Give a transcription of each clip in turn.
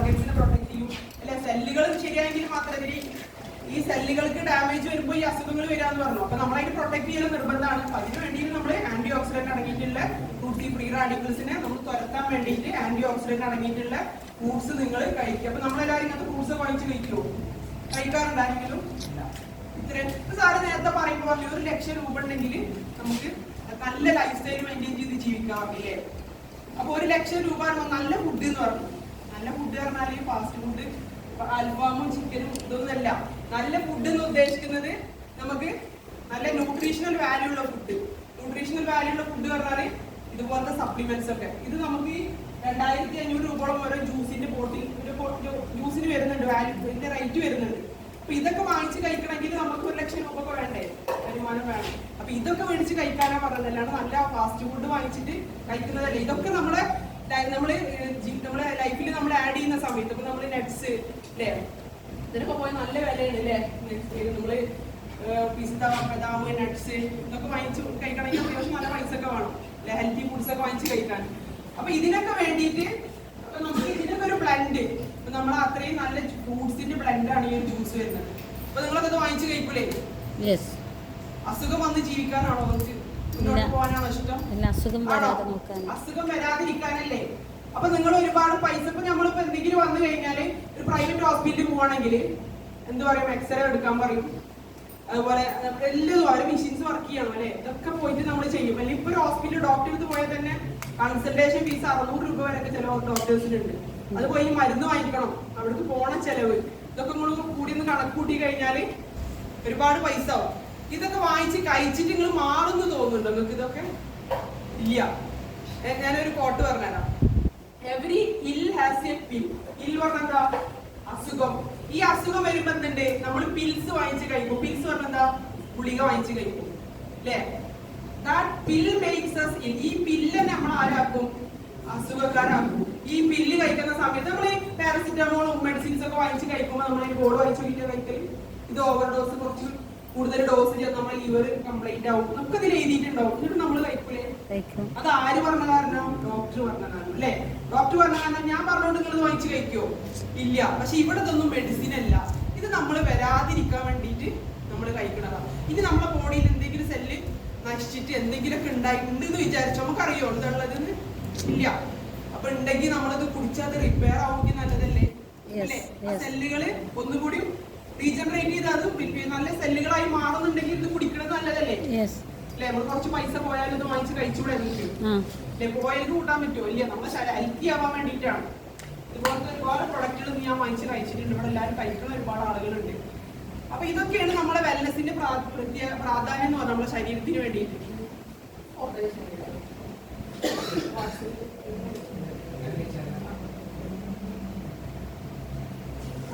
ഓർഗൻസിനെ protect ചെയ്യും. അല്ലെ സെല്ലുകൾ ശരിയായെങ്കിൽ മാത്രമേ ഈ സെല്ലുകൾക്ക് ഡാമേജ് വരുമ്പോൾ ഈ അസുഖങ്ങൾ വരാന്ന് പറഞ്ഞു. അപ്പൊ നമ്മളതിന് പ്രൊട്ടക്ട് ചെയ്യുന്ന നിർബന്ധമാണ്. അപ്പൊ അതിന് വേണ്ടിയിട്ട് നമ്മൾ ആന്റി ഓക്സിഡന്റ് അടങ്ങിയിട്ടുള്ള ഫ്രൂട്ട്സ് ഈ ഫ്രീ റാഡിക്കൽസിനെ നമ്മൾ തുരത്താൻ വേണ്ടിയിട്ട് ആന്റി ഓക്സിഡന്റ് അടങ്ങിയിട്ടുള്ള ഫ്രൂട്ട്സ് നിങ്ങൾ കഴിക്കുക. അപ്പൊ നമ്മളെല്ലാവരും ഇങ്ങനത്തെ ഫ്രൂട്ട്സ് കഴിച്ച് കഴിക്കുമോ കഴിക്കാറുണ്ടായിരിക്കും ഇത്രയും സാറ് നേരത്തെ പറയുമ്പോൾ പറഞ്ഞു ഒരു ലക്ഷം രൂപ ഉണ്ടെങ്കിൽ നമുക്ക് നല്ല ലൈഫ് സ്റ്റൈൽ മെയിന്റെയിൻ ചെയ്ത് ജീവിക്കാം അല്ലേ? അപ്പൊ ഒരു ലക്ഷം രൂപ നല്ല ഫുഡ് എന്ന് പറഞ്ഞു. പറഞ്ഞാൽ ഈ ഫാസ്റ്റ് ഫുഡ് അൽഫാമും ചിക്കനും ഇതൊന്നുമല്ല നല്ല ഫുഡ് എന്ന് ഉദ്ദേശിക്കുന്നത് നമുക്ക് നല്ല ന്യൂട്രീഷണൽ വാല്യൂ ഉള്ള ഫുഡ് ന്യൂട്രീഷണൽ വാല്യൂ ഉള്ള ഫുഡ് പറഞ്ഞാൽ ഇതുപോലത്തെ സപ്ലിമെന്റ്സ് ഒക്കെ. ഇത് നമുക്ക് ഈ രണ്ടായിരത്തി അഞ്ഞൂറ് രൂപയോളം ഓരോ ജ്യൂസിന്റെ ബോട്ടിൽ ജ്യൂസിന് വരുന്നുണ്ട് വാല്യൂ ഇതിന്റെ റേറ്റ് വരുന്നുണ്ട്. അപ്പൊ ഇതൊക്കെ വാങ്ങിച്ച് കഴിക്കണമെങ്കിൽ നമുക്ക് ഒരു ലക്ഷം രൂപ ഒക്കെ വേണ്ടേ? വരുമാനം വേണം. അപ്പൊ ഇതൊക്കെ മേടിച്ച് കഴിക്കാനാ അല്ലാണ്ട് നല്ല ഫാസ്റ്റ് ഫുഡ് വാങ്ങിച്ചിട്ട് കഴിക്കുന്നതല്ല? ഇതൊക്കെ നമ്മളെ നമ്മൾ നമ്മളെ ലൈഫിൽ നമ്മൾ ആഡ് ചെയ്യുന്ന സമയത്ത് ഇപ്പൊ നമ്മൾ നെറ്റ്സ് അല്ലേ? ഇതിനൊക്കെ പോയി നല്ല വിലയാണ് അല്ലേ നമ്മൾ പിസ്ത ബദാം നട്ട്സ് ഇതൊക്കെ വാങ്ങിച്ച് കഴിക്കണമെങ്കിൽ അത്യാവശ്യം നല്ല പൈസ ഒക്കെ വേണം. അല്ലെ? ഹെൽത്തി ഫുഡ്സ് ഒക്കെ വാങ്ങിച്ച് കഴിക്കാൻ. അപ്പൊ ഇതിനൊക്കെ വേണ്ടിയിട്ട് നമുക്ക് ഇതിനൊക്കെ ഒരു ബ്ലെൻഡ് നമ്മൾ അത്രയും നല്ല ഫ്രൂട്ട്സിന്റെ ബ്ലെൻഡ് ആണ് ഈ ഒരു ജ്യൂസ് വരുന്നത്. അപ്പൊ നിങ്ങളൊക്കെ ഇത് വാങ്ങിച്ച് കഴിക്കൂലേ? അസുഖം വന്ന് ജീവിക്കാനാണോ കുറച്ച് അസുഖം വരാതെ നോക്കാൻ അസുഖം വരാതിരിക്കാനല്ലേ? അപ്പൊ നിങ്ങൾ ഒരുപാട് പൈസ ഇപ്പൊ നമ്മളിപ്പോ എന്തെങ്കിലും വന്നു കഴിഞ്ഞാൽ പ്രൈവറ്റ് ഹോസ്പിറ്റലിൽ പോവാണെങ്കിൽ എന്ത് പറയും? എക്സ്റേ എടുക്കാൻ പറയും. അതുപോലെ എല്ലാം അവരെ മെഷീൻസ് വർക്ക് ചെയ്യണം അല്ലെ? ഇതൊക്കെ പോയിട്ട് നമ്മൾ ചെയ്യും. അല്ലെങ്കിൽ ഇപ്പൊ ഒരു ഹോസ്പിറ്റലിൽ ഡോക്ടർ അടുത്ത് പോയാൽ തന്നെ കൺസൾട്ടേഷൻ ഫീസ് അറുന്നൂറ് രൂപ വരെയൊക്കെ ചില ഡോക്ടേഴ്സിനുണ്ട് അത് പോയി മരുന്ന് വാങ്ങിക്കണം. അവിടേക്ക് പോണ ചെലവ്. ഇതൊക്കെ നിങ്ങൾ കൂടി ഒന്ന് കണക്ക് കൂട്ടി കഴിഞ്ഞാൽ ഒരുപാട് പൈസ ആവും. ഇതൊക്കെ വാങ്ങിച്ച് കഴിച്ചിട്ട് നിങ്ങൾ മാറുന്നു തോന്നുന്നുണ്ടോ? നിങ്ങൾക്ക് ഇതൊക്കെ? ഇല്ല. ഞാനൊരു കോട്ട് പറഞ്ഞുതരാം. എവറി ഇൽ ഹാസ് എ പിൽ ഇൽ പറഞ്ഞെന്താ അസുഖം. ഈ അസുഖം വരുമ്പോ എന്തുണ്ട്? നമ്മൾ പിൽസ് വാങ്ങിച്ച് കഴിക്കും. പിൽസ് പറഞ്ഞെന്താ ഗുളിക വാങ്ങിച്ച് കഴിക്കും. അല്ലേ പിൽ മേക്സ് അസ് ഈ പില്ല് നമ്മൾ ആരാക്കും? അസുഖക്കാരാക്കും. ഈ പില്ല് കഴിക്കുന്ന സമയത്ത് നമ്മൾ പാരസിറ്റമോളും മെഡിസിൻസ് ഒക്കെ വാങ്ങിച്ച് കഴിക്കുമ്പോൾ നമ്മൾ ഈ ബോർഡ് വാങ്ങിച്ച് നോക്കിയിട്ട് കഴിക്കൽ ഇത് ഓവർഡോസ് കുറച്ച് കൂടുതൽ ഡോസ് ചെയ്ത് നമ്മുടെ ലിവർ കംപ്ലൈന്റ് ആവും. നമുക്ക് അതിൽ എഴുതിയിട്ടുണ്ടാവും. എന്നിട്ട് നമ്മൾ കഴിക്കൂലേ? കഴിക്കും. അത് ആര് പറഞ്ഞ കാരണം? ഡോക്ടർ പറഞ്ഞ കാരണം അല്ലേ? ഡോക്ടർ പറഞ്ഞ കാരണം ഞാൻ പറഞ്ഞോണ്ട് നിങ്ങൾ വാങ്ങിച്ചു കഴിക്കോ? ഇല്ല. പക്ഷെ ഇവിടെ ഇതൊന്നും മെഡിസിൻ അല്ല. ഇത് നമ്മൾ വരാതിരിക്കാൻ വേണ്ടിയിട്ട് നമ്മൾ കഴിക്കണതാണ്. ഇനി നമ്മളെ ബോഡിയിൽ എന്തെങ്കിലും സെല്ല് നശിച്ചിട്ട് എന്തെങ്കിലുമൊക്കെ ഉണ്ടായിട്ടുണ്ട് എന്ന് വിചാരിച്ചു? നമുക്കറിയോ എന്താണുള്ളതെന്ന് ഇല്ല. അപ്പൊ ഉണ്ടെങ്കിൽ നമ്മളത് കുടിച്ചാൽ റിപ്പയർ ആവുമെങ്കിൽ നല്ലതല്ലേ? അല്ലെ. സെല്ലുകൾ ഒന്നുകൂടി റീജനറേറ്റ് ചെയ്ത് അത് നല്ല സെല്ലുകളായി മാറുന്നുണ്ടെങ്കിൽ ഇത് കുടിക്കണത് നല്ലതല്ലേ? അല്ലെ? നമ്മൾ കുറച്ച് പൈസ പോയാലും ഇത് വാങ്ങിച്ച് കഴിച്ചുകൂടെ അല്ലെ? പോയാലും കൂട്ടാൻ പറ്റുമോ? ഇല്ല. നമ്മുടെ ഹെൽത്തി ആവാൻ വേണ്ടിയിട്ടാണ്. ഇതുപോലത്തെ ഒരുപാട് പ്രൊഡക്റ്റുകൾ ഞാൻ വാങ്ങിച്ച് കഴിച്ചിട്ടുണ്ട്. ഇവിടെ എല്ലാവരും കഴിക്കുന്ന ഒരുപാട് ആളുകളുണ്ട്. അപ്പൊ ഇതൊക്കെയാണ് നമ്മളെ വെൽനസിന്റെ പ്രാധാന്യം എന്ന് പറഞ്ഞാൽ നമ്മുടെ ശരീരത്തിന് വേണ്ടിയിട്ട്.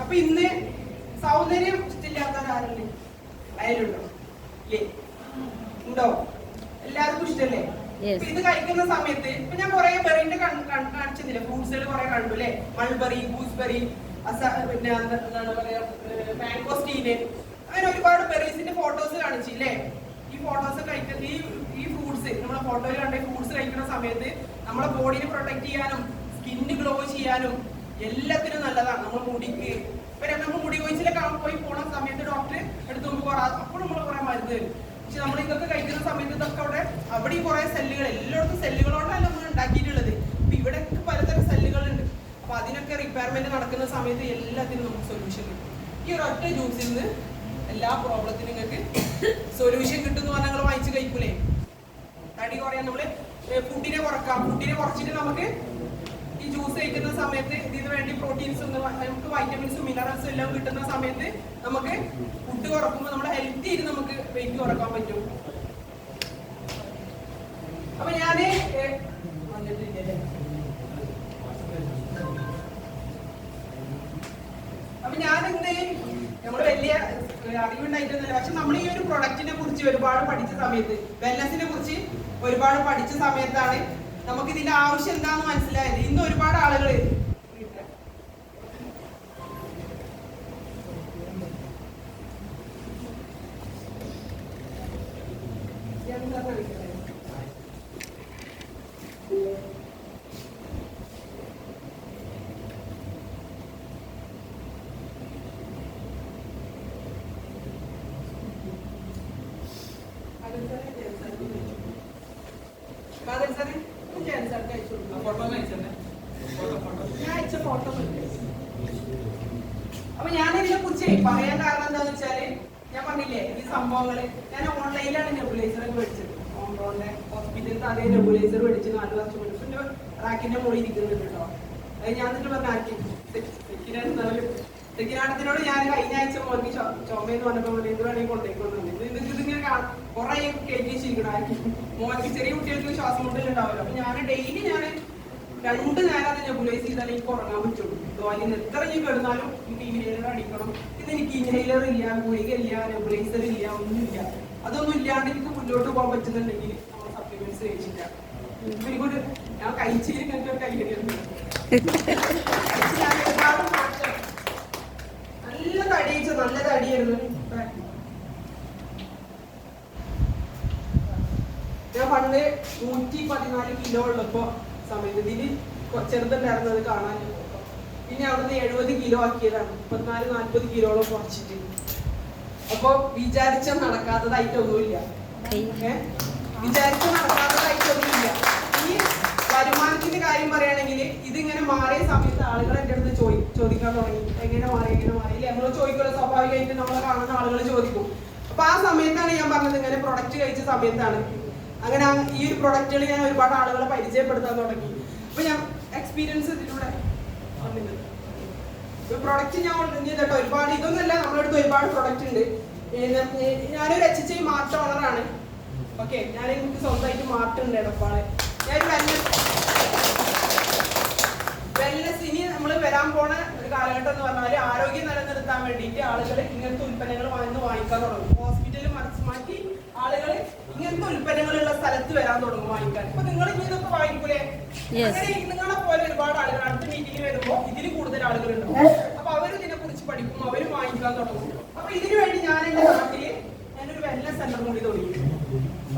അപ്പൊ ഇന്ന് സൗന്ദര്യം ഇഷ്ടമില്ലാത്തവരാരല്ലേ അയലുണ്ടോ? ഇല്ലേ? ഉണ്ടോ? എല്ലാവർക്കും ഇഷ്ടല്ലേ? ഇത് കഴിക്കുന്ന സമയത്ത് ഇപ്പൊ ഞാൻ കുറെ ബെറിന്റെ കാണിച്ചില്ലേ ഫ്രൂട്ട്സുകൾ കുറെ കണ്ടു അല്ലെ? മൾബറി ഗൂസ്ബെറി പിന്നെ എന്താ- എന്താണ് പറയാ മാംഗോസ്റ്റീന് അങ്ങനെ ഒരുപാട് ബെറീസിന്റെ ഫോട്ടോസ് കാണിച്ചു കാണിച്ചില്ലേ ഈ ഫോട്ടോസ് കഴിക്കുന്ന ഈ ഈ ഫ്രൂട്ട്സ് നമ്മളെ ഫോട്ടോയിൽ കണ്ട ഫ്രൂട്ട്സ് കഴിക്കുന്ന സമയത്ത് നമ്മളെ ബോഡിനെ പ്രൊട്ടക്ട് ചെയ്യാനും സ്കിന്ന് ഗ്ലോ ചെയ്യാനും എല്ലാത്തിനും നല്ലതാണ്. നമ്മൾ മുടിക്ക് ഇപ്പൊ നമ്മൾ മുടി കൊയിച്ചിലൊക്കെ പോയി പോണ സമയത്ത് ഡോക്ടർ എടുത്തു നോക്കുമ്പോൾ അപ്പോൾ നമ്മൾ കുറെ മരുന്ന്. തരും പക്ഷെ നമ്മൾ ഇതൊക്കെ കഴിക്കുന്ന സമയത്ത് ഇതൊക്കെ അവിടെ അവിടെ കുറെ സെല്ലുകൾ എല്ലായിടത്തും സെല്ലുകളോടല്ല നമ്മൾ ഉണ്ടാക്കിയിട്ടുള്ളത്. അപ്പൊ ഇവിടെ പലതരം സെല്ലുകളുണ്ട് അപ്പൊ അതിനൊക്കെ റിപ്പയർമെന്റ് നടക്കുന്ന സമയത്ത് എല്ലാത്തിനും നമുക്ക് സൊല്യൂഷൻ കിട്ടും. ഈ ഒരു ഒറ്റ ജ്യൂസിൽ നിന്ന് എല്ലാ പ്രോബ്ലത്തിനും നിങ്ങൾക്ക് സൊല്യൂഷൻ കിട്ടുമെന്ന് പറഞ്ഞാൽ നിങ്ങൾ വാങ്ങിച്ച് കഴിക്കൂലേ? തടി കുറയാൻ നമ്മൾ ഫുഡിനെ കുറക്കാം. ഫുഡിനെ കുറച്ചിട്ട് നമുക്ക് ഈ ജ്യൂസ് കഴിക്കുന്ന സമയത്ത് ഇതിന് വേണ്ടി പ്രോട്ടീൻസും നമുക്ക് വൈറ്റമിൻസും മിനറൽസും എല്ലാം കിട്ടുന്ന സമയത്ത് നമുക്ക് ഫുഡ് കുറക്കുമ്പോൾ നമ്മുടെ ഹെൽത്തി ആയിട്ട് നമുക്ക് വെയിറ്റ് കുറയ്ക്കാൻ പറ്റും. അപ്പൊ ഞാൻ അപ്പൊ ഞാൻ ഇന്ന് നമ്മൾ വലിയ അറിവുണ്ടായിട്ടൊന്നുമില്ല. പക്ഷെ നമ്മൾ ഈ ഒരു പ്രൊഡക്റ്റിനെ കുറിച്ച് ഒരുപാട് പഠിച്ച സമയത്ത് വെൽനസിനെ കുറിച്ച് ഒരുപാട് പഠിച്ച സമയത്താണ് നമുക്ക് ഇതിന്റെ ആവശ്യം എന്താന്ന് മനസ്സിലായത് ഇന്ന് ഒരുപാട് ആളുകൾ ഫോട്ടോ അപ്പൊ ഞാൻ ഇതിനെ കുറിച്ച് പറയാൻ കാരണം എന്താന്ന് വെച്ചാൽ ഞാൻ പറഞ്ഞില്ലേ ഈ സംഭവങ്ങൾ ഞാൻ ഓൺലൈനിലാണ് നെബുലൈസർ ഒക്കെ മേടിച്ചത്. ഓൺലൈൻ ഹോസ്പിറ്റലിൽ അതേ നെബുലൈസർ മേടിച്ച് നാല് വർഷം മേടിച്ചു എന്റെ റാക്കിന്റെ മുകളിൽ ഇരിക്കുന്നുണ്ട് കേട്ടോ. അത് ഞാൻ എന്നിട്ട് പറഞ്ഞ ആക്കി. ഞാൻ കഴിഞ്ഞ ആഴ്ച മോർക്ക് ചുമയെന്ന് പറഞ്ഞപ്പോ പറഞ്ഞപ്പോൾ എന്ത് വേണമെങ്കിൽ കൊണ്ടുപോയിക്കൊണ്ടിരുന്നു ഇത് ഇതിങ്ങനെ കുറെ കയറ്റി വെച്ചിരിക്കണം മോർക്ക് ചെറിയ കുട്ടികൾക്ക് ശ്വാസം മുട്ടലുണ്ടാവല്ലോ. അപ്പൊ ഞാൻ ഡെയിലി ഞാൻ രണ്ട് നേരം അത് നെബുലൈസ് ചെയ്താലേ എനിക്ക് ഉറങ്ങാൻ പറ്റുള്ളൂ. ഡോയിന് എത്ര ഞാൻ കിടന്നാലും എനിക്ക് ഇൻഹേലർ അടിക്കണം. ഇത് എനിക്ക് ഇൻഹേലർ ഇല്ല ഗുളിക ഇല്ല നെബുലൈസർ ഇല്ല ഒന്നുമില്ല അതൊന്നും ഇല്ലാണ്ട് എനിക്ക് മുന്നോട്ട് പോകാൻ പറ്റുന്നുണ്ടെങ്കിൽ നമ്മൾ സപ്ലിമെന്റ്സ് കഴിച്ചില്ല. എനിക്കൊരു ഞാൻ കഴിച്ചിട്ട് നിങ്ങൾക്ക് ഒരു നല്ല തടിയിച്ച നല്ല തടിയായിരുന്നു. ഞാൻ പണ്ട് നൂറ്റി പതിനാല് കിലോ ഉള്ളപ്പോ സമയത്ത് ഇതിന് കൊ- ചെറുതുണ്ടായിരുന്നത് കാണാൻ പിന്നെ അവിടുന്ന് എഴുപത് കിലോ ആക്കിയതാണ്. മുപ്പത്തിനാല് നാല്പത് കിലോളം കുറച്ചിട്ട്. അപ്പൊ വിചാരിച്ച നടക്കാത്തതായിട്ടൊന്നുമില്ല? വിചാരിച്ച നടക്കാത്തതായിട്ടൊന്നുമില്ല ഈ വരുമാനത്തിന്റെ കാര്യം പറയുകയാണെങ്കിൽ ഇതിങ്ങനെ മാറിയ സമയത്ത് ആളുകൾ എന്റെ അടുത്ത് ചോദി ചോദിക്കാൻ തുടങ്ങി. എങ്ങനെ മാറി എങ്ങനെ മാറി? അല്ലെ നമ്മൾ ചോദിക്കുമല്ലോ സ്വാഭാവികമായിട്ട് നമ്മളെ കാണുന്ന ആളുകൾ ചോദിക്കും. അപ്പൊ ആ സമയത്താണ് ഞാൻ പറഞ്ഞത് ഇങ്ങനെ പ്രൊഡക്റ്റ് കഴിച്ച സമയത്താണ്. അങ്ങനെ ഈ ഒരു പ്രൊഡക്റ്റുകൾ ഞാൻ ഒരുപാട് ആളുകളെ പരിചയപ്പെടുത്താൻ തുടങ്ങി. അപ്പൊ ഞാൻ എക്സ്പീരിയൻസ് ഇതിലൂടെ വന്നിട്ടുണ്ട്. പ്രൊഡക്റ്റ് ഞാൻ കേട്ടോ ഒരുപാട് ഇതൊന്നുമല്ല നമ്മുടെ അടുത്ത് ഒരുപാട് പ്രൊഡക്റ്റ് ഉണ്ട്. ഞാനൊരു എച്ച് എച്ച് ഐ മാർട്ട് ഓണറാണ് ഓക്കെ ഞാൻ എനിക്ക് സ്വന്തമായിട്ട് മാർട്ട് ഉണ്ട് എടപ്പാളെ ഞാൻ വെൽനസ് ഇനി നമ്മൾ വരാൻ പോണ ഒരു കാലഘട്ടം എന്ന് പറഞ്ഞാൽ ആരോഗ്യം നിലനിർത്താൻ വേണ്ടിയിട്ട് ആളുകൾ ഇങ്ങനത്തെ ഉൽപ്പന്നങ്ങൾ വന്ന് വാങ്ങിക്കാൻ തുടങ്ങും. ഹോസ്പിറ്റലിൽ മനസ്സ് മാറ്റി ആളുകൾ ഇങ്ങനത്തെ ഉൽപ്പന്നങ്ങളുള്ള സ്ഥലത്ത് വരാൻ തുടങ്ങും വാങ്ങിക്കാൻ. ഇപ്പൊ നിങ്ങൾ ഇനി ഇതൊക്കെ വാങ്ങിക്കൂലേ. അങ്ങനെ നിങ്ങളെ പോലെ ഒരുപാട് ആളുകൾ അടുത്ത മീറ്റിംഗിൽ വരുമ്പോൾ ഇതിന് കൂടുതൽ ആളുകളുണ്ടാവും അപ്പൊ അവർ ഇതിനെ കുറിച്ച് പഠിക്കും അവർ വാങ്ങിക്കാൻ തുടങ്ങും. അപ്പൊ ഇതിനു വേണ്ടി ഞാൻ എന്റെ നാട്ടിൽ ഞാനൊരു വെൽനസ് സെന്റർ കൂടി തുടങ്ങി.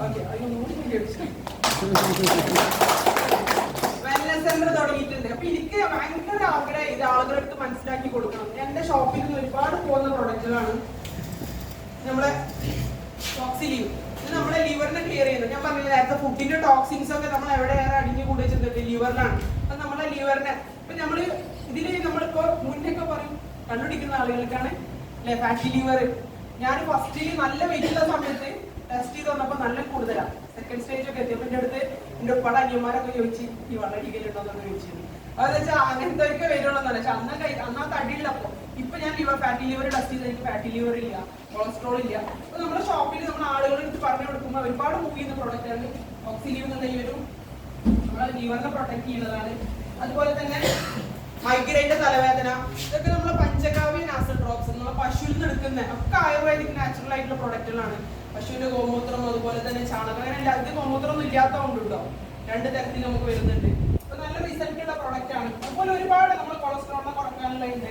ഓക്കെ അടിച്ചു വെൽനസ് സെന്റർ തുടങ്ങിയിട്ടുണ്ട്. അപ്പൊ എനിക്ക് ഭയങ്കര ആഗ്രഹം ഇത് ആളുകൾക്ക് മനസ്സിലാക്കി കൊടുക്കണം. എന്റെ ഷോപ്പിൽ നിന്ന് ഒരുപാട് പോകുന്ന പ്രൊഡക്റ്റുകളാണ് നമ്മളെ ടോക്സിലീവ് ഇത് നമ്മളെ ലിവറിനെ ക്ലിയർ ചെയ്യുന്നത് ഞാൻ പറഞ്ഞില്ല നേരത്തെ ഫുഡിന്റെ ടോക്സിൻസ് ഒക്കെ നമ്മൾ എവിടെയേറെ അടിഞ്ഞു കൂടി വെച്ചിട്ടുണ്ട്. ലിവറിനാണ് അപ്പൊ നമ്മുടെ ലിവറിനെ ഇപ്പൊ നമ്മൾ ഇതിൽ നമ്മളിപ്പോ മുന്നൊക്കെ പറയും കണ്ടുപിടിക്കുന്ന ആളുകൾക്കാണ് അല്ലെ ഫാറ്റി ലിവർ ഞാൻ ഫസ്റ്റ് നല്ല വെയിറ്റ് ഉള്ള സമയത്ത് ടെസ്റ്റ് ചെയ്ത് വന്നപ്പോ നല്ല കൂടുതലാണ് സെക്കൻഡ് സ്റ്റേജ് ഒക്കെ എത്തിയപ്പോ എന്റെ അടുത്ത് എന്റെ ഉപ്പട അനിയന്മാരൊക്കെ ചോദിച്ചു ഈ വളടിക്കലുണ്ടോന്നൊക്കെ ചോദിച്ചിരുന്നു. അതെന്ന് വെച്ചാൽ അങ്ങനത്തെ ഒക്കെ വരുള്ളൂ പക്ഷെ അന്ന അന്നാ തടിയുള്ളപ്പോ ഇപ്പൊ ഞാൻ ലിവർ ഫാറ്റി ലിവർ ടെസ്റ്റ് ചെയ്ത് എനിക്ക് ഫാറ്റി ലിവർ ഇല്ല കൊളസ്ട്രോൾ ഇല്ല. അപ്പൊ നമ്മുടെ ഷോപ്പിൽ നമ്മൾ ആളുകൾ എടുത്ത് പറഞ്ഞു കൊടുക്കുമ്പോൾ ഒരുപാട് മൂവ് ചെയ്യുന്ന പ്രോഡക്റ്റ് ആണ് ഓക്സിലീവ് എന്നുള്ള ഈ ഒരു നമ്മളെ ലിവറിനെ പ്രൊട്ടക്ട് ചെയ്യുന്നതാണ്. അതുപോലെ തന്നെ മൈഗ്രൈന്റെ തലവേദന ഇതൊക്കെ നമ്മളെ പഞ്ചകാവ്യ നാസൽ ഡ്രോപ്സ് നമ്മളെ പശുവിൽ നിന്ന് എടുക്കുന്ന ഒക്കെ ആയുർവേദിക് നാച്ചുറൽ ആയിട്ടുള്ള പ്രൊഡക്റ്റുകളാണ് പശുവിന്റെ ഗോമൂത്രം അതുപോലെ തന്നെ ചാണകം അങ്ങനെ എല്ലാ ഇത് ഗോമൂത്രം ഒന്നും ഇല്ലാത്തതുകൊണ്ട് കേട്ടോ രണ്ട് തരത്തിൽ നമുക്ക് വരുന്നുണ്ട്. അപ്പൊ നല്ല പ്രൊഡക്റ്റ് ആണ്. അതുപോലെ ഒരുപാട് നമ്മൾ കൊളസ്ട്രോളിനെ കുറക്കാനുള്ള ഉണ്ട്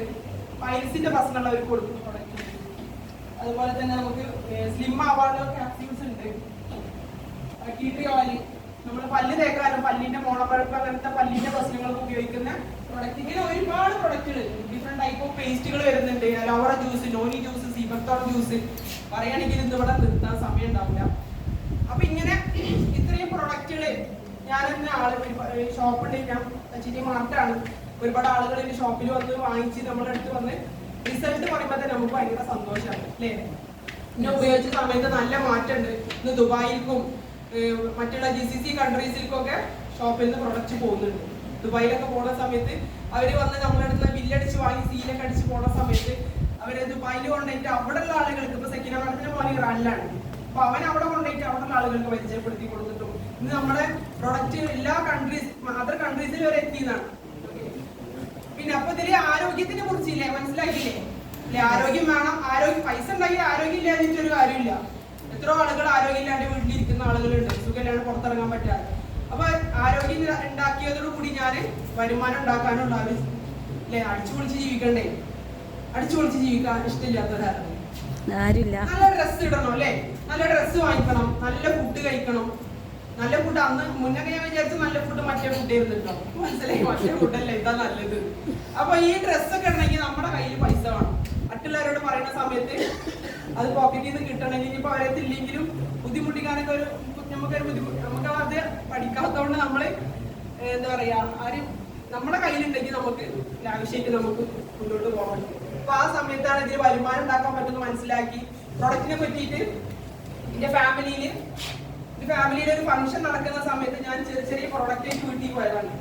പൈൽസിന്റെ പ്രശ്നമുള്ളവർക്ക് കൊടുക്കുന്ന പ്രൊഡക്റ്റ് അതുപോലെ തന്നെ നമുക്ക് സ്ലിം ആവാനുള്ള ക്യാപ്സ്യൂൾസ് ഉണ്ട്. കീട്ടി ഓയിൽ നമ്മൾ പല്ല് തേക്കാനും പല്ലിന്റെ മോണപ്പഴപ്പ് അങ്ങനത്തെ പല്ലിന്റെ പ്രശ്നങ്ങൾക്ക് ഉപയോഗിക്കുന്ന പ്രൊഡക്റ്റ് ഇങ്ങനെ ഒരുപാട് പ്രൊഡക്റ്റുകൾ ഡിഫറെന്റ് ടൈപ്പ് ഓഫ് പേസ്റ്റുകൾ വരുന്നുണ്ട്. Aloe vera juice noni juice sea buckthorn juice പറയുകയാണെങ്കിൽ ഇന്ന് ഇവിടെ നിർത്താൻ സമയം ഉണ്ടാവില്ല. അപ്പൊ ഇങ്ങനെ ഇത്രയും പ്രൊഡക്റ്റുകൾ ഞാൻ തന്നെ ആൾ ഷോപ്പുണ്ട് ഞാൻ ചിരി മാർട്ടാണ് ഒരുപാട് ആളുകൾ എന്റെ ഷോപ്പിൽ വന്ന് വാങ്ങിച്ച് നമ്മുടെ അടുത്ത് വന്ന് റിസൾട്ട് പറയുമ്പോൾ തന്നെ നമുക്ക് ഭയങ്കര സന്തോഷമാണ് അല്ലേ? എന്നെ ഉപയോഗിച്ച സമയത്ത് നല്ല മാറ്റമുണ്ട്. ഇന്ന് ദുബായിൽക്കും മറ്റുള്ള ജി സി സി കൺട്രീസിലേക്കൊക്കെ ഷോപ്പിൽ നിന്ന് പ്രൊഡക്റ്റ് പോകുന്നുണ്ട്. ദുബായിലൊക്കെ പോണ സമയത്ത് അവർ വന്ന് നമ്മുടെ അടുത്ത് ബില്ലടിച്ച് വാങ്ങി സീലൊക്കെ അടിച്ച് പോണ സമയത്ത് അവർ ദുബായിൽ കൊണ്ടുപോയിട്ട് അവിടെയുള്ള ആളുകൾക്ക് ഇപ്പൊ സെക്കിന മാഡത്തിന്റെ മോനെ ഇറാനിലാണ് അപ്പൊ അവൻ അവിടെ കൊണ്ടുപോയിട്ട് അവിടെയുള്ള ആളുകൾക്ക് പരിചയപ്പെടുത്തി കൊടുത്തിട്ടും ഇന്ന് നമ്മുടെ പ്രൊഡക്റ്റ് എല്ലാ കൺട്രീസ് അതർ കൺട്രീസിൽ വരെ എത്തിയതാണ് പിന്നെ അപ്പൊ ഇതിൽ ആരോഗ്യത്തിനെ കുറിച്ചില്ലേ? മനസ്സിലാക്കിയില്ലേ അല്ലെ? ആരോഗ്യം വേണം. ആരോഗ്യം പൈസ ഉണ്ടെങ്കിൽ ആരോഗ്യം ഇല്ലാതിട്ട് ഒരു കാര്യമില്ല. എത്രയോ ആളുകൾ ആരോഗ്യമില്ലാണ്ട് വീട്ടിലിരിക്കുന്ന ആളുകളുണ്ട്. സുഖമില്ലാണ്ട് പുറത്തിറങ്ങാൻ പറ്റാതെ. അപ്പൊ ആരോഗ്യം ഉണ്ടാക്കിയതോടു ഉണ്ടാക്കിയതോടുകൂടി ഞാൻ വരുമാനം ഉണ്ടാക്കാനുള്ള അല്ലെ? അടിച്ചു പൊളിച്ച് ജീവിക്കണ്ടേ? അടിച്ചു പൊളിച്ച് ജീവിക്കാൻ ഇഷ്ടമില്ലാത്തവരായിരുന്നു നല്ല ഡ്രസ്സ് ഇടണം അല്ലെ? നല്ല ഡ്രസ്സ് വാങ്ങിക്കണം. നല്ല ഫുഡ് കഴിക്കണം. നല്ല ഫുഡ് അന്ന് മുന്നൊക്കെ ഞാൻ വിചാരിച്ചു നല്ല ഫുഡ് മറ്റേ ഫുഡ് ഇരുന്നിട്ടോ മനസ്സിലായി? മറ്റേ ഫുഡല്ലേ ഇതാ നല്ലത്. അപ്പൊ ഈ ഡ്രസ്സൊക്കെ ഇടണമെങ്കിൽ നമ്മുടെ കയ്യിൽ പൈസ വേണം. മറ്റുള്ളവരോട് പറയുന്ന സമയത്ത് അത് പോക്കറ്റിൽ നിന്ന് കിട്ടണമെങ്കിൽ ഇനിയിപ്പോ അവരെ ഇല്ലെങ്കിലും ബുദ്ധിമുട്ടിക്കാനൊക്കെ ഒരു നമുക്കൊരു ബുദ്ധിമുട്ട് നമുക്ക് അത് പഠിക്കാത്തതുകൊണ്ട് നമ്മൾ എന്താ പറയാ ആരും നമ്മുടെ കയ്യിലുണ്ടെങ്കിൽ നമുക്ക് ആവശ്യമായിട്ട് നമുക്ക് മുന്നോട്ട് പോകാൻ അപ്പൊ ആ സമയത്താണ് ഇതിന് വരുമാനം ഉണ്ടാക്കാൻ പറ്റുന്നത് മനസ്സിലാക്കി. പ്രൊഡക്റ്റിനെ പറ്റിയിട്ട് എന്റെ ഫാമിലിയിൽ എന്റെ ഫാമിലിയിൽ ഒരു ഫംഗ്ഷൻ നടക്കുന്ന സമയത്ത് ഞാൻ ചെറിയ ചെറിയ പ്രോഡക്റ്റ് ആയിട്ട് വീട്ടിൽ പോയതാണ്.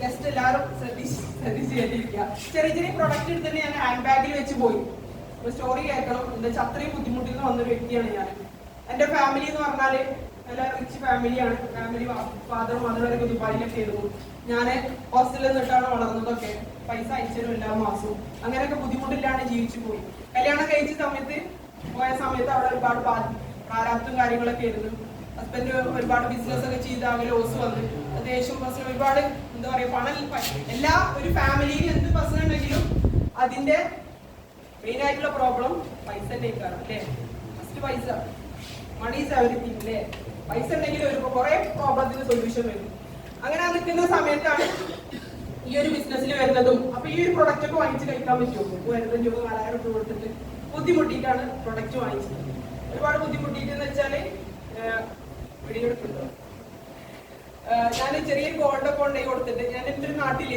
ജസ്റ്റ് എല്ലാവരും ശ്രദ്ധിച്ച് ശ്രദ്ധിച്ച് കേട്ടിരിക്കുക. ചെറിയ ചെറിയ പ്രൊഡക്റ്റ് എടുത്തിട്ട് ഞാൻ ഹാൻഡ് ബാഗിൽ വെച്ച് പോയി. ഒരു സ്റ്റോറി കേൾക്കണം. എന്താ വെച്ചാൽ അത്രയും ബുദ്ധിമുട്ടിൽ നിന്ന് വന്നൊരു വ്യക്തിയാണ് ഞാൻ. എന്റെ ഫാമിലി എന്ന് പറഞ്ഞാൽ നല്ല റിച്ച് ഫാമിലിയാണ് ഫാമിലി ഫാദർ മദറൊക്കെ ദുബായിലൊക്കെ ചെയ്തു ഞാൻ ഹോസ്റ്റലിൽ നിന്നിട്ടാണ് വളർന്നതൊക്കെ. പൈസ അയച്ചതും എല്ലാ മാസവും. അങ്ങനെയൊക്കെ ബുദ്ധിമുട്ടില്ലാണ്ട് ജീവിച്ചു പോയി. കല്യാണം കഴിച്ച സമയത്ത് പോയ സമയത്ത് അവിടെ ഒരുപാട് പ്രാരാബ്ദവും കാര്യങ്ങളൊക്കെ ആയിരുന്നു. ഹസ്ബൻഡ് ഒരുപാട് ബിസിനസ് ഒക്കെ ചെയ്ത് ആകെ ലോസ് വന്ന്. ദേഷ്യം പ്രശ്നം ഒരുപാട് എന്താ പറയാ പണം എല്ലാ ഒരു ഫാമിലിയിൽ എന്ത് പ്രശ്നം ഉണ്ടെങ്കിലും അതിന്റെ മെയിൻ ആയിട്ടുള്ള പ്രോബ്ലം പൈസ ടേക്കാണ് അല്ലേ? ഫസ്റ്റ് പൈസ. മണി ഈസ് എവറിത്തിങ് അല്ലേ? പൈസ ഉണ്ടെങ്കിൽ ഒരു കുറെ പ്രോബ്ലത്തിന് സൊല്യൂഷൻ വരും. അങ്ങനെ നിൽക്കുന്ന സമയത്താണ് ഈ ഒരു ബിസിനസ്സിൽ വരുന്നതും. അപ്പൊ ഈ ഒരു പ്രൊഡക്റ്റ് ഒക്കെ വാങ്ങിച്ച് കഴിക്കാൻ പറ്റുമോ? രൂപ നാലായിരം രൂപ കൊടുത്തിട്ട് ബുദ്ധിമുട്ടിയിട്ടാണ് പ്രൊഡക്റ്റ് വാങ്ങിച്ചത്. ഒരുപാട് ബുദ്ധിമുട്ടിയിട്ട് എന്ന് വെച്ചാൽ വെടിയെടുക്കുന്നുണ്ടോ ഞാൻ ചെറിയൊരു ഗോൾഡ് അക്കൗണ്ട് കൊടുത്തിട്ട് ഞാൻ എന്റെ ഒരു നാട്ടിൽ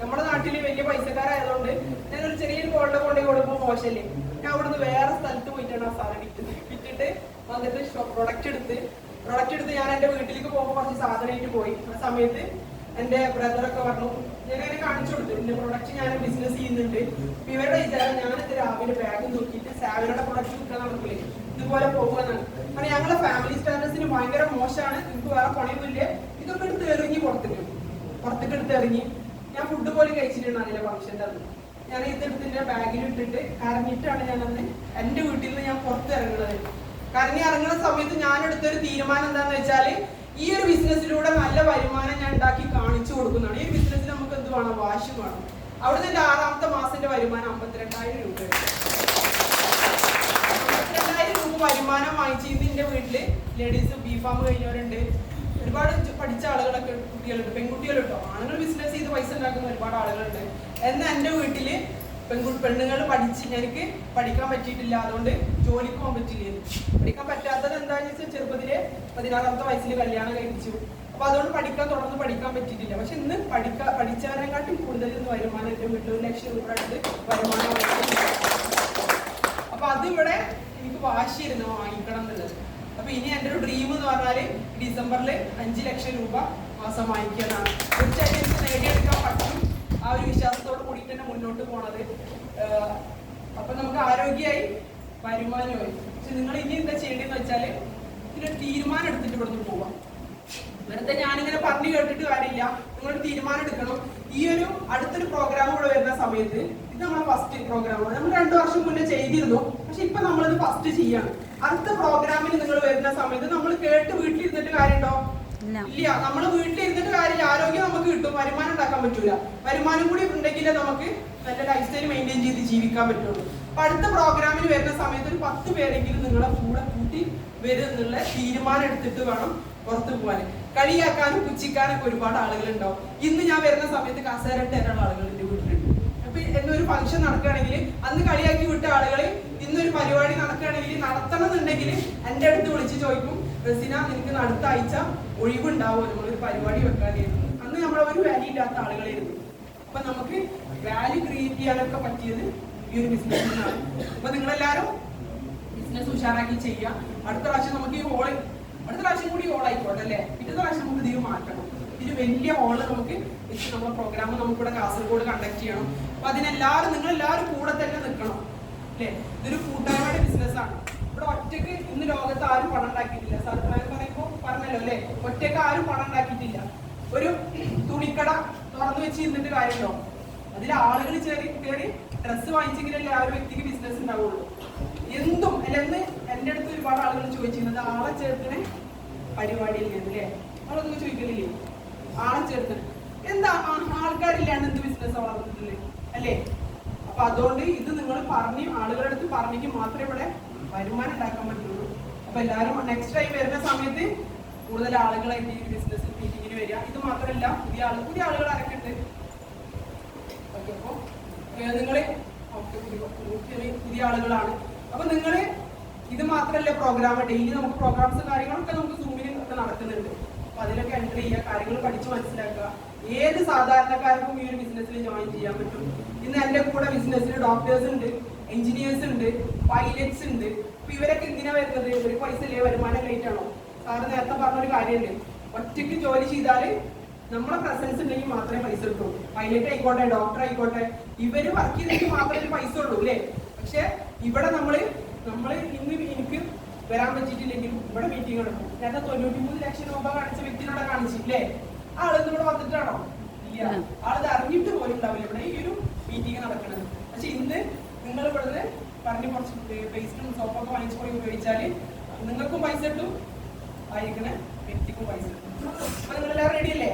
നമ്മുടെ നാട്ടിൽ വലിയ പൈസക്കാരായതുകൊണ്ട് ഞാൻ ഒരു ചെറിയൊരു ഗോൾഡ് കൊണ്ടുപോയി കൊടുക്കുമ്പോൾ മോശമല്ലേ ഞാൻ അവിടുന്ന് വേറെ സ്ഥലത്ത് പോയിട്ടാണ് ആ സാധനം വിറ്റത് വിറ്റിട്ട് വന്നിട്ട് പ്രൊഡക്റ്റ് എടുത്ത് പ്രൊഡക്റ്റ് എടുത്ത് ഞാൻ എന്റെ വീട്ടിലേക്ക് പോകുമ്പോൾ കുറച്ച് സാധനമായിട്ട് പോയി. ആ സമയത്ത് എന്റെ ബ്രദറൊക്കെ പറഞ്ഞു ഞാൻ അങ്ങനെ കാണിച്ചു കൊടുത്തു. എന്റെ പ്രൊഡക്റ്റ് ഞാൻ ബിസിനസ് ചെയ്യുന്നുണ്ട്. ഇവരുടെ വിചാരം ഞാനിത് രാവിലെ ബാഗ് നോക്കിയിട്ട് സാവിനോടെ പ്രൊഡക്റ്റ് വിൽക്കാൻ നടക്കില്ലേ ഇതുപോലെ പോകുമെന്ന്. കാരണം ഞങ്ങളെ ഫാമിലി സ്റ്റാറ്റസിന് ഭയങ്കര മോശമാണ്. നിങ്ങൾക്ക് വേറെ പണിയൊന്നുമില്ല. ഇതൊക്കെ എടുത്ത് എറിഞ്ഞ് പുറത്തേക്ക് പുറത്തേക്ക് എടുത്ത് എറിഞ്ഞ്. ഞാൻ ഫുഡ് പോലും കഴിച്ചിട്ടുണ്ട് അതിലെ ഫംഗ്ഷന്റെ അന്ന്. ഞാൻ ഇതെടുത്ത് എന്റെ ബാഗിൽ ഇട്ടിട്ട് കരഞ്ഞിട്ടാണ് ഞാൻ അന്ന് എന്റെ വീട്ടിൽ നിന്ന് ഞാൻ പുറത്ത് ഇറങ്ങുന്നത്. കറങ്ങി ഇറങ്ങുന്ന സമയത്ത് ഞാൻ എടുത്തൊരു തീരുമാനം എന്താണെന്ന് വെച്ചാൽ ഈ ഒരു ബിസിനസ്സിലൂടെ നല്ല വരുമാനം ഞാൻ ഉണ്ടാക്കി കാണിച്ചു കൊടുക്കുന്നതാണ്. ഈ ബിസിനസ്സിൽ നമുക്ക് എന്ത് വേണം? വാശി വേണം. അവിടുന്ന് എന്റെ ആറാമത്തെ മാസത്തിന്റെ വരുമാനം അമ്പത്തിരണ്ടായിരം രൂപയാണ്. രണ്ടായിരം രൂപ വരുമാനം വാങ്ങിച്ച് ഇന്ന് എന്റെ വീട്ടിൽ ലേഡീസ് ബി ഫാം കഴിഞ്ഞവരുണ്ട്. ഒരുപാട് പഠിച്ച ആളുകളൊക്കെ കുട്ടികളുണ്ട് പെൺകുട്ടികളുണ്ടോ. ആണുങ്ങൾ ബിസിനസ് ചെയ്ത് പൈസ ഉണ്ടാക്കുന്ന ഒരുപാട് ആളുകളുണ്ട്. എന്നാൽ എന്റെ വീട്ടിൽ പെൺകു പെണ്ണുങ്ങൾ പഠിച്ച് എനിക്ക് പഠിക്കാൻ പറ്റിയിട്ടില്ല. അതുകൊണ്ട് ജോലിക്ക് പോകാൻ പറ്റില്ല. പഠിക്കാൻ പറ്റാത്തത് എന്താണെന്ന് വെച്ചാൽ ചെറുപ്പത്തിലെ പതിനാറാമത്തെ വയസ്സിൽ കല്യാണം കഴിച്ചു അപ്പൊ അതുകൊണ്ട് പഠിക്കാൻ തുടർന്ന് പഠിക്കാൻ പറ്റിയിട്ടില്ല. പക്ഷെ ഇന്ന് പഠിക്കാൻ പഠിച്ചവരെക്കാട്ടും കൂടുതൽ ഇന്ന് വരുമാനം വീട്ടിൽ ഒരു ലക്ഷം രൂപ അടുത്ത് വരുമാനം അപ്പൊ അത് ഇവിടെ എനിക്ക് വാശിയിരുന്നു വാങ്ങിക്കണം എന്നുള്ളത്. അപ്പൊ ഇനി എന്റെ ഒരു ഡ്രീം എന്ന് പറഞ്ഞാൽ ഡിസംബറിൽ അഞ്ച് ലക്ഷം രൂപ മാസം വാങ്ങിക്കാനാണ്. തീർച്ചയായിട്ടും എനിക്ക് നേടിയെടുക്കാൻ പറ്റും. ആ ഒരു വിശ്വാസത്തോട് കൂടി തന്നെ മുന്നോട്ട് പോണത്. അപ്പൊ നമുക്ക് ആരോഗ്യമായി വരുമാനമായി. പക്ഷെ നിങ്ങൾ ഇനി എന്താ ചെയ്യേണ്ടതെന്ന് വെച്ചാൽ ഇതിനൊരു തീരുമാനം എടുത്തിട്ട് ഇവിടുന്ന് പോവാം. വെറുതെ ഞാനിങ്ങനെ പറഞ്ഞു കേട്ടിട്ട് കാര്യമില്ല. നിങ്ങളൊരു തീരുമാനം എടുക്കണം. ഈ ഒരു അടുത്തൊരു പ്രോഗ്രാം കൂടെ വരുന്ന സമയത്ത് ഇത് നമ്മളെ ഫസ്റ്റ് പ്രോഗ്രാമാണ് നമ്മൾ രണ്ടു വർഷം മുന്നേ ചെയ്തിരുന്നു. പക്ഷെ ഇപ്പൊ നമ്മളിത് ഫസ്റ്റ് ചെയ്യാണ്. അടുത്ത പ്രോഗ്രാമിന് നിങ്ങൾ വരുന്ന സമയത്ത് നമ്മൾ കേട്ട് വീട്ടിലിരുന്നിട്ട് കാര്യമുണ്ടോ? ഇല്ല. നമ്മൾ വീട്ടിലിരുന്നിട്ട് കാര്യമില്ല. ആരോഗ്യം നമുക്ക് കിട്ടും. വരുമാനം ഉണ്ടാക്കാൻ പറ്റൂല. വരുമാനം കൂടി ഉണ്ടെങ്കിലേ നമുക്ക് നല്ല ലൈഫ് സ്റ്റൈൽ മെയിന്റെയിൻ ചെയ്ത് ജീവിക്കാൻ പറ്റുള്ളൂ. അപ്പൊ അടുത്ത പ്രോഗ്രാമിന് വരുന്ന സമയത്ത് ഒരു പത്ത് പേരെങ്കിലും നിങ്ങളെ കൂടെ കൂട്ടി വരും എന്നുള്ള തീരുമാനം എടുത്തിട്ട് വേണം പുറത്തു പോകാൻ. കളിയാക്കാനും പുച്ഛിക്കാനൊക്കെ ഒരുപാട് ആളുകൾ ഉണ്ടാവും ഇന്ന് ഞാൻ വരുന്ന സമയത്ത് കസേരട്ട് വീട്ടിലുണ്ട് അപ്പൊ എന്നൊരു ഫംഗ്ഷൻ നടക്കുകയാണെങ്കിൽ അന്ന് കളിയാക്കി വിട്ട ആളുകൾ ഇന്നൊരു പരിപാടി നടക്കുകയാണെങ്കിൽ നടത്തണം എന്നുണ്ടെങ്കിൽ എന്റെ അടുത്ത് വിളിച്ച് ചോദിക്കും റസിന നിനക്ക് അടുത്ത ആഴ്ച ഒഴിവുണ്ടാവുമോ നമ്മളൊരു പരിപാടി വെക്കാനായിരുന്നു. അന്ന് നമ്മളെ ഒരു വാല്യൂ ഇല്ലാത്ത ആളുകളായിരുന്നു. അപ്പൊ നമുക്ക് വാല്യൂ ക്രിയേറ്റ് ചെയ്യാനൊക്കെ പറ്റിയത് ഈ ഒരു ബിസിനസ്സിനാണ് അപ്പൊ നിങ്ങളെല്ലാരും ബിസിനസ് ഉഷാറാക്കി ചെയ്യാം അടുത്ത പ്രാവശ്യം നമുക്ക് ഈ ഹോൾ അടുത്ത പ്രാവശ്യം കൂടി ഹോൾ ആയിക്കോട്ടെ അല്ലേ? പിറ്റത്തെ പ്രാവശ്യം നമുക്ക് ഇതിൽ മാറ്റണം. ഇതിന് വലിയ ഹോൾ നമുക്ക് വെച്ച് നമ്മുടെ പ്രോഗ്രാം നമുക്കിവിടെ കാസർഗോഡ് കണ്ടക്ട് ചെയ്യണം. അപ്പൊ അതിനെല്ലാവരും നിങ്ങൾ എല്ലാവരും കൂടെ തന്നെ നിൽക്കണം. അല്ലേ? ഇതൊരു കൂട്ടായ്മയുടെ ബിസിനസ്സാണ് ഇവിടെ ഒറ്റയ്ക്ക് ഇന്ന് ലോകത്ത് ആരും പണം ഉണ്ടാക്കിയിട്ടില്ല. സർക്കാർ പറയുമ്പോൾ പറഞ്ഞല്ലോ അല്ലേ? ഒറ്റയ്ക്ക് ആരും പണം ഉണ്ടാക്കിയിട്ടില്ല. ഒരു തുണിക്കട തുറന്നു വെച്ച് ഇരുന്നിട്ട് കാര്യമുണ്ടോ? അതിൽ ആളുകൾ ചേറി കയറി ഡ്രസ്സ് വാങ്ങിച്ചെങ്കിലല്ലേ ആ ഒരു വ്യക്തിക്ക് ബിസിനസ് ഉണ്ടാവുള്ളൂ. എന്തും അല്ലെന്ന് എന്റെ അടുത്ത് ഒരുപാട് ആളുകൾ ചോദിച്ചിരുന്നത് ആളെ ചേർത്തിന് പരിപാടിയിൽ നിന്ന് അല്ലേ? നമ്മളൊന്നും ചോദിക്കലില്ലേ? ആളെ ചേർത്തിട്ട്. എന്താ ആൾക്കാരില്ലാണ്ട് എന്ത് ബിസിനസ് വളർന്നിട്ടില്ലേ അല്ലേ? അപ്പൊ അതുകൊണ്ട് ഇത് നിങ്ങൾ പറഞ്ഞു ആളുകളുടെ അടുത്ത് പറഞ്ഞെങ്കിൽ മാത്രമേ ഇവിടെ വരുമാനം ഉണ്ടാക്കാൻ പറ്റുള്ളൂ. അപ്പൊ എല്ലാവരും നെക്സ്റ്റ് ടൈം വരുന്ന സമയത്ത് കൂടുതൽ ആളുകളെ ഈ ബിസിനസ് മീറ്റിങ്ങിന് വരിക. ഇത് മാത്രമല്ല പുതിയ ആൾ പുതിയ ആളുകൾ ആരൊക്കെ ഓക്കെ അപ്പൊ നിങ്ങൾ പുതിയ ആളുകളാണ്. അപ്പൊ നിങ്ങൾ ഇത് മാത്രമല്ല പ്രോഗ്രാം ഡെയിലി നമുക്ക് പ്രോഗ്രാംസ് കാര്യങ്ങളൊക്കെ നമുക്ക് സൂമിൽ ഒക്കെ നടക്കുന്നുണ്ട് അപ്പൊ അതിലൊക്കെ എൻട്രി ചെയ്യുക കാര്യങ്ങൾ പഠിച്ചു മനസ്സിലാക്കുക. ഏത് സാധാരണക്കാർക്കും ഈ ഒരു ബിസിനസ്സിൽ ജോയിൻ ചെയ്യാൻ പറ്റും? ഇന്ന് എന്റെ കൂടെ ബിസിനസ്സിൽ ഡോക്ടേഴ്സ് ഉണ്ട് എഞ്ചിനീയേഴ്സ് ഉണ്ട് പൈലറ്റ്സ് ഉണ്ട്. അപ്പൊ ഇവരൊക്കെ എന്തിനാ വരുന്നത് ഒരു പൈസ ഇല്ലേ വരുമാനം ലേറ്റ് ആണോ? സാറ് നേരത്തെ പറഞ്ഞൊരു കാര്യമുണ്ട്. ഒറ്റയ്ക്ക് ജോലി ചെയ്താൽ നമ്മളെ പ്രസൻസ് ഉണ്ടെങ്കിൽ മാത്രമേ പൈസ കിട്ടുള്ളൂ. പൈലറ്റ് ആയിക്കോട്ടെ ഡോക്ടർ ആയിക്കോട്ടെ ഇവർ വർക്ക് ചെയ്തെങ്കിൽ മാത്രമേ പൈസ ഉള്ളൂ അല്ലേ? പക്ഷെ ഇവിടെ നമ്മൾ നമ്മൾ ഇന്ന് എനിക്ക് വരാൻ പറ്റിയിട്ടില്ലെങ്കിൽ ഇവിടെ മീറ്റിംഗ് എടുക്കും. നേരത്തെ തൊണ്ണൂറ്റി മൂന്ന് ലക്ഷം രൂപ കാണിച്ച വ്യക്തിനോട് കാണിച്ചില്ലേ ആൾ ഇവിടെ വന്നിട്ടാണോ? ഇല്ല. ആളത് അറിഞ്ഞിട്ട് പോലും ഉണ്ടാവില്ല. ഇവിടെ ഈ ഒരു മീറ്റിംഗ് നടക്കുന്നത്. പക്ഷെ ഇന്ന് നിങ്ങൾ ഇവിടുന്ന് പറഞ്ഞ് കുറച്ച് പേസ്റ്റും സോപ്പൊക്കെ വാങ്ങിച്ചു പോയി ഉപയോഗിച്ചാൽ നിങ്ങൾക്കും പൈസ കിട്ടും. വായിക്കണ വ്യക്തിക്കും പൈസ കിട്ടും. അപ്പൊ നിങ്ങൾ എല്ലാവരും റെഡി അല്ലേ?